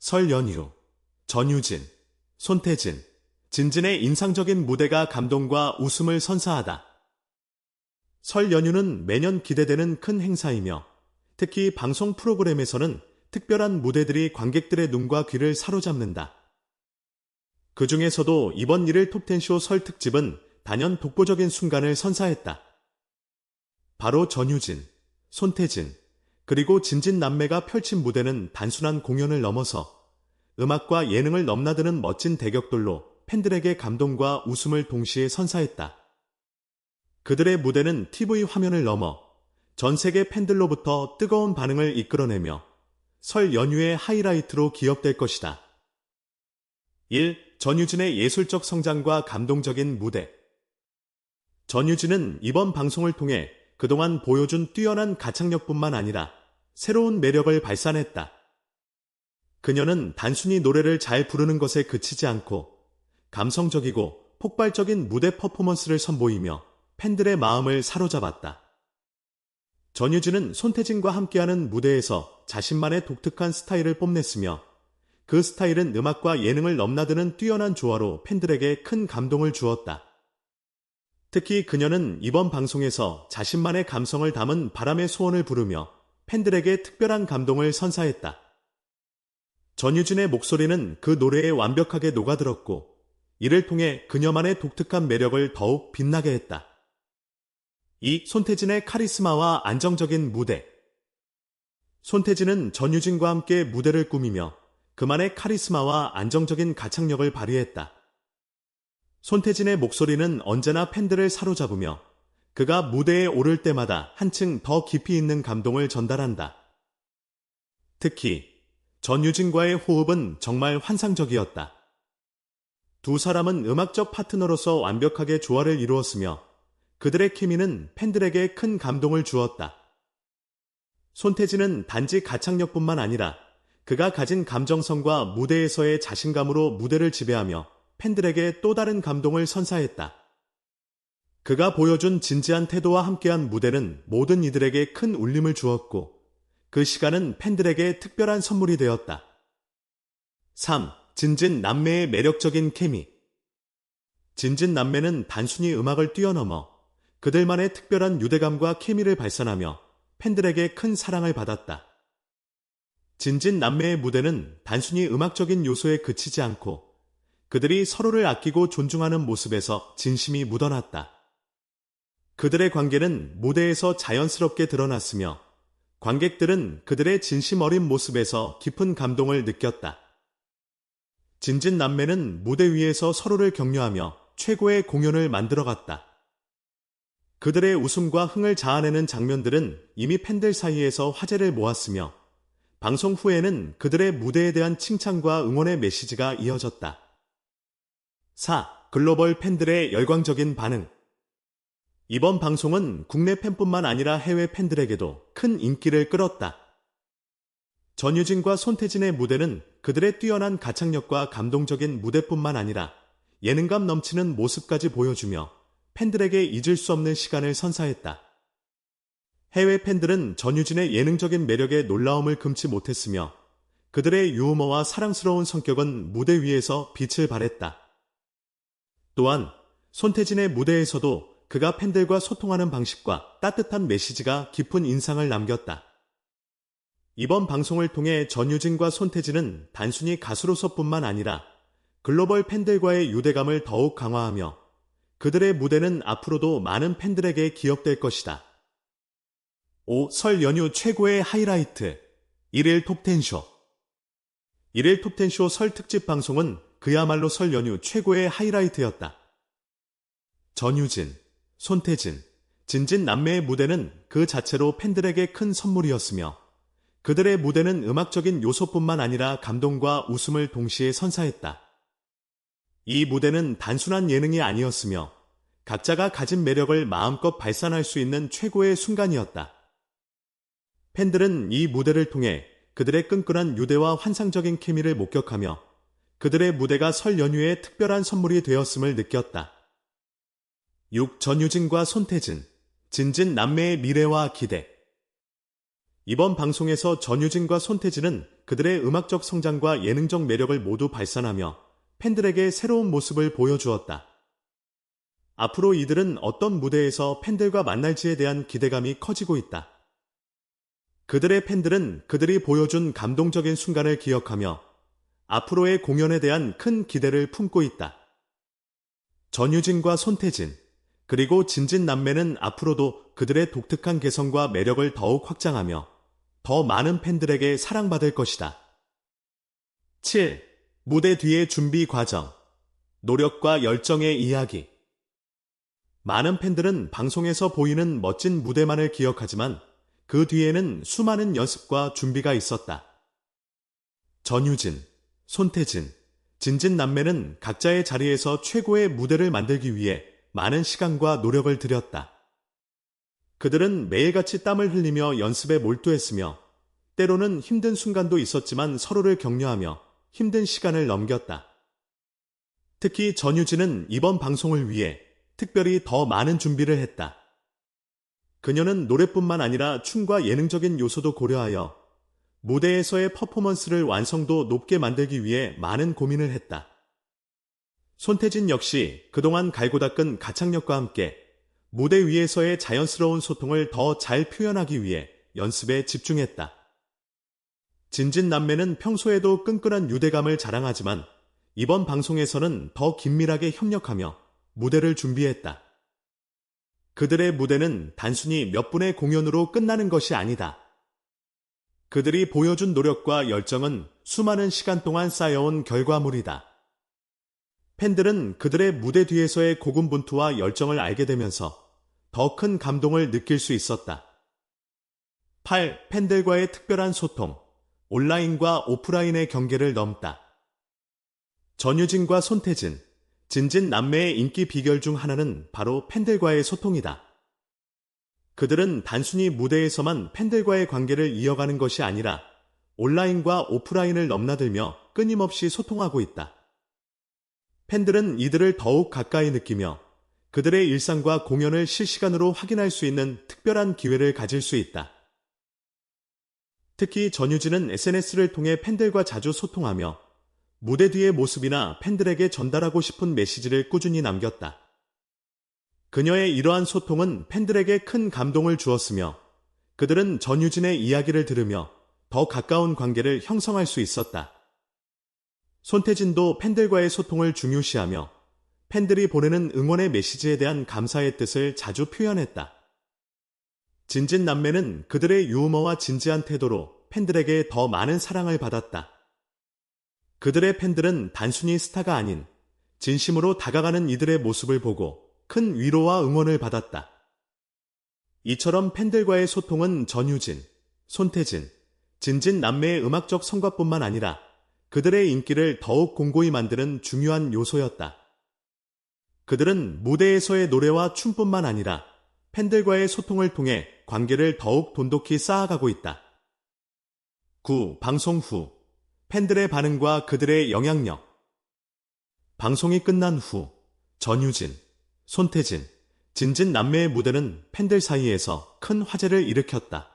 설 연휴, 전유진, 손태진, 진진의 인상적인 무대가 감동과 웃음을 선사하다. 설 연휴는 매년 기대되는 큰 행사이며 특히 방송 프로그램에서는 특별한 무대들이 관객들의 눈과 귀를 사로잡는다. 그 중에서도 이번 일일 톱텐쇼 설 특집은 단연 독보적인 순간을 선사했다. 바로 전유진, 손태진, 그리고 진진 남매가 펼친 무대는 단순한 공연을 넘어서 음악과 예능을 넘나드는 멋진 대격돌로 팬들에게 감동과 웃음을 동시에 선사했다. 그들의 무대는 TV 화면을 넘어 전 세계 팬들로부터 뜨거운 반응을 이끌어내며 설 연휴의 하이라이트로 기억될 것이다. 1. 전유진의 예술적 성장과 감동적인 무대. 전유진은 이번 방송을 통해 그동안 보여준 뛰어난 가창력뿐만 아니라 새로운 매력을 발산했다. 그녀는 단순히 노래를 잘 부르는 것에 그치지 않고 감성적이고 폭발적인 무대 퍼포먼스를 선보이며 팬들의 마음을 사로잡았다. 전유진은 손태진과 함께하는 무대에서 자신만의 독특한 스타일을 뽐냈으며 그 스타일은 음악과 예능을 넘나드는 뛰어난 조화로 팬들에게 큰 감동을 주었다. 특히 그녀는 이번 방송에서 자신만의 감성을 담은 바람의 소원을 부르며 팬들에게 특별한 감동을 선사했다. 전유진의 목소리는 그 노래에 완벽하게 녹아들었고 이를 통해 그녀만의 독특한 매력을 더욱 빛나게 했다. 이 손태진의 카리스마와 안정적인 무대. 손태진은 전유진과 함께 무대를 꾸미며 그만의 카리스마와 안정적인 가창력을 발휘했다. 손태진의 목소리는 언제나 팬들을 사로잡으며 그가 무대에 오를 때마다 한층 더 깊이 있는 감동을 전달한다. 특히 전유진과의 호흡은 정말 환상적이었다. 두 사람은 음악적 파트너로서 완벽하게 조화를 이루었으며 그들의 케미는 팬들에게 큰 감동을 주었다. 손태진은 단지 가창력뿐만 아니라 그가 가진 감정성과 무대에서의 자신감으로 무대를 지배하며 팬들에게 또 다른 감동을 선사했다. 그가 보여준 진지한 태도와 함께한 무대는 모든 이들에게 큰 울림을 주었고 그 시간은 팬들에게 특별한 선물이 되었다. 3. 진진 남매의 매력적인 케미 진진 남매는 단순히 음악을 뛰어넘어 그들만의 특별한 유대감과 케미를 발산하며 팬들에게 큰 사랑을 받았다. 진진 남매의 무대는 단순히 음악적인 요소에 그치지 않고 그들이 서로를 아끼고 존중하는 모습에서 진심이 묻어났다. 그들의 관계는 무대에서 자연스럽게 드러났으며 관객들은 그들의 진심 어린 모습에서 깊은 감동을 느꼈다. 진진 남매는 무대 위에서 서로를 격려하며 최고의 공연을 만들어갔다. 그들의 웃음과 흥을 자아내는 장면들은 이미 팬들 사이에서 화제를 모았으며 방송 후에는 그들의 무대에 대한 칭찬과 응원의 메시지가 이어졌다. 4. 글로벌 팬들의 열광적인 반응. 이번 방송은 국내 팬뿐만 아니라 해외 팬들에게도 큰 인기를 끌었다. 전유진과 손태진의 무대는 그들의 뛰어난 가창력과 감동적인 무대뿐만 아니라 예능감 넘치는 모습까지 보여주며 팬들에게 잊을 수 없는 시간을 선사했다. 해외 팬들은 전유진의 예능적인 매력에 놀라움을 금치 못했으며 그들의 유머와 사랑스러운 성격은 무대 위에서 빛을 발했다. 또한 손태진의 무대에서도 그가 팬들과 소통하는 방식과 따뜻한 메시지가 깊은 인상을 남겼다. 이번 방송을 통해 전유진과 손태진은 단순히 가수로서뿐만 아니라 글로벌 팬들과의 유대감을 더욱 강화하며 그들의 무대는 앞으로도 많은 팬들에게 기억될 것이다. 5. 설 연휴 최고의 하이라이트 1일 톱텐쇼 1일 톱텐쇼 설 특집 방송은 그야말로 설 연휴 최고의 하이라이트였다. 전유진, 손태진, 진진 남매의 무대는 그 자체로 팬들에게 큰 선물이었으며 그들의 무대는 음악적인 요소뿐만 아니라 감동과 웃음을 동시에 선사했다. 이 무대는 단순한 예능이 아니었으며 각자가 가진 매력을 마음껏 발산할 수 있는 최고의 순간이었다. 팬들은 이 무대를 통해 그들의 끈끈한 유대와 환상적인 케미를 목격하며 그들의 무대가 설 연휴의 특별한 선물이 되었음을 느꼈다. 6. 전유진과 손태진, 진진 남매의 미래와 기대 이번 방송에서 전유진과 손태진은 그들의 음악적 성장과 예능적 매력을 모두 발산하며 팬들에게 새로운 모습을 보여주었다. 앞으로 이들은 어떤 무대에서 팬들과 만날지에 대한 기대감이 커지고 있다. 그들의 팬들은 그들이 보여준 감동적인 순간을 기억하며 앞으로의 공연에 대한 큰 기대를 품고 있다. 전유진과 손태진, 그리고 진진 남매는 앞으로도 그들의 독특한 개성과 매력을 더욱 확장하며 더 많은 팬들에게 사랑받을 것이다. 7. 무대 뒤의 준비 과정. 노력과 열정의 이야기. 많은 팬들은 방송에서 보이는 멋진 무대만을 기억하지만 그 뒤에는 수많은 연습과 준비가 있었다. 전유진, 손태진, 진진 남매는 각자의 자리에서 최고의 무대를 만들기 위해 많은 시간과 노력을 들였다. 그들은 매일같이 땀을 흘리며 연습에 몰두했으며 때로는 힘든 순간도 있었지만 서로를 격려하며 힘든 시간을 넘겼다. 특히 전유진은 이번 방송을 위해 특별히 더 많은 준비를 했다. 그녀는 노래뿐만 아니라 춤과 예능적인 요소도 고려하여 무대에서의 퍼포먼스를 완성도 높게 만들기 위해 많은 고민을 했다. 손태진 역시 그동안 갈고 닦은 가창력과 함께 무대 위에서의 자연스러운 소통을 더 잘 표현하기 위해 연습에 집중했다. 진진 남매는 평소에도 끈끈한 유대감을 자랑하지만 이번 방송에서는 더 긴밀하게 협력하며 무대를 준비했다. 그들의 무대는 단순히 몇 분의 공연으로 끝나는 것이 아니다. 그들이 보여준 노력과 열정은 수많은 시간 동안 쌓여온 결과물이다. 팬들은 그들의 무대 뒤에서의 고군분투와 열정을 알게 되면서 더 큰 감동을 느낄 수 있었다. 8. 팬들과의 특별한 소통. 온라인과 오프라인의 경계를 넘다. 전유진과 손태진, 진진 남매의 인기 비결 중 하나는 바로 팬들과의 소통이다. 그들은 단순히 무대에서만 팬들과의 관계를 이어가는 것이 아니라 온라인과 오프라인을 넘나들며 끊임없이 소통하고 있다. 팬들은 이들을 더욱 가까이 느끼며 그들의 일상과 공연을 실시간으로 확인할 수 있는 특별한 기회를 가질 수 있다. 특히 전유진은 SNS를 통해 팬들과 자주 소통하며 무대 뒤의 모습이나 팬들에게 전달하고 싶은 메시지를 꾸준히 남겼다. 그녀의 이러한 소통은 팬들에게 큰 감동을 주었으며 그들은 전유진의 이야기를 들으며 더 가까운 관계를 형성할 수 있었다. 손태진도 팬들과의 소통을 중요시하며 팬들이 보내는 응원의 메시지에 대한 감사의 뜻을 자주 표현했다. 진진 남매는 그들의 유머와 진지한 태도로 팬들에게 더 많은 사랑을 받았다. 그들의 팬들은 단순히 스타가 아닌 진심으로 다가가는 이들의 모습을 보고 큰 위로와 응원을 받았다. 이처럼 팬들과의 소통은 전유진, 손태진, 진진 남매의 음악적 성과뿐만 아니라 그들의 인기를 더욱 공고히 만드는 중요한 요소였다. 그들은 무대에서의 노래와 춤뿐만 아니라 팬들과의 소통을 통해 관계를 더욱 돈독히 쌓아가고 있다. 9. 방송 후 팬들의 반응과 그들의 영향력 방송이 끝난 후 전유진, 손태진, 진진 남매의 무대는 팬들 사이에서 큰 화제를 일으켰다.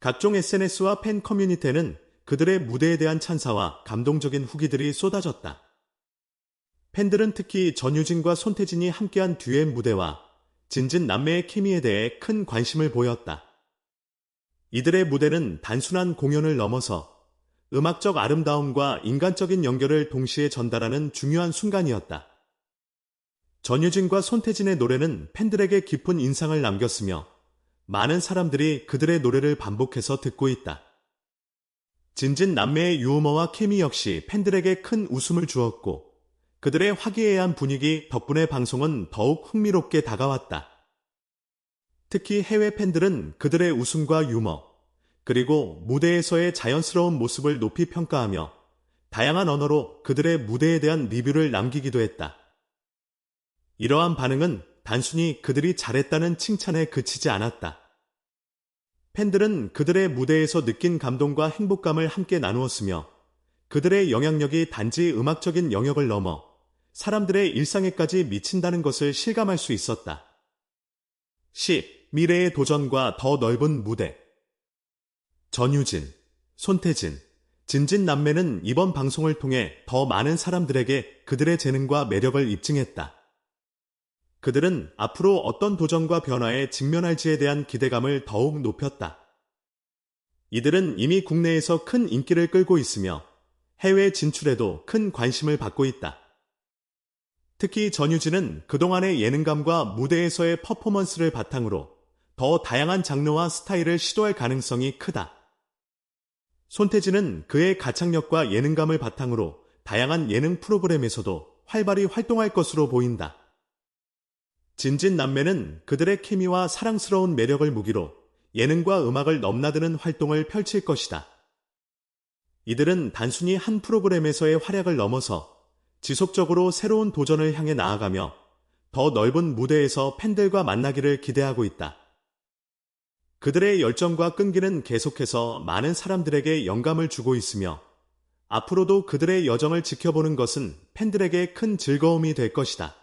각종 SNS와 팬 커뮤니티에는 그들의 무대에 대한 찬사와 감동적인 후기들이 쏟아졌다. 팬들은 특히 전유진과 손태진이 함께한 듀엣 무대와 진진 남매의 케미에 대해 큰 관심을 보였다. 이들의 무대는 단순한 공연을 넘어서 음악적 아름다움과 인간적인 연결을 동시에 전달하는 중요한 순간이었다. 전유진과 손태진의 노래는 팬들에게 깊은 인상을 남겼으며 많은 사람들이 그들의 노래를 반복해서 듣고 있다. 진진 남매의 유머와 케미 역시 팬들에게 큰 웃음을 주었고 그들의 화기애애한 분위기 덕분에 방송은 더욱 흥미롭게 다가왔다. 특히 해외 팬들은 그들의 웃음과 유머, 그리고 무대에서의 자연스러운 모습을 높이 평가하며 다양한 언어로 그들의 무대에 대한 리뷰를 남기기도 했다. 이러한 반응은 단순히 그들이 잘했다는 칭찬에 그치지 않았다. 팬들은 그들의 무대에서 느낀 감동과 행복감을 함께 나누었으며 그들의 영향력이 단지 음악적인 영역을 넘어 사람들의 일상에까지 미친다는 것을 실감할 수 있었다. 10. 미래의 도전과 더 넓은 무대 전유진, 손태진, 진진 남매는 이번 방송을 통해 더 많은 사람들에게 그들의 재능과 매력을 입증했다. 그들은 앞으로 어떤 도전과 변화에 직면할지에 대한 기대감을 더욱 높였다. 이들은 이미 국내에서 큰 인기를 끌고 있으며 해외 진출에도 큰 관심을 받고 있다. 특히 전유진은 그동안의 예능감과 무대에서의 퍼포먼스를 바탕으로 더 다양한 장르와 스타일을 시도할 가능성이 크다. 손태진은 그의 가창력과 예능감을 바탕으로 다양한 예능 프로그램에서도 활발히 활동할 것으로 보인다. 진진 남매는 그들의 케미와 사랑스러운 매력을 무기로 예능과 음악을 넘나드는 활동을 펼칠 것이다. 이들은 단순히 한 프로그램에서의 활약을 넘어서 지속적으로 새로운 도전을 향해 나아가며 더 넓은 무대에서 팬들과 만나기를 기대하고 있다. 그들의 열정과 끈기는 계속해서 많은 사람들에게 영감을 주고 있으며 앞으로도 그들의 여정을 지켜보는 것은 팬들에게 큰 즐거움이 될 것이다.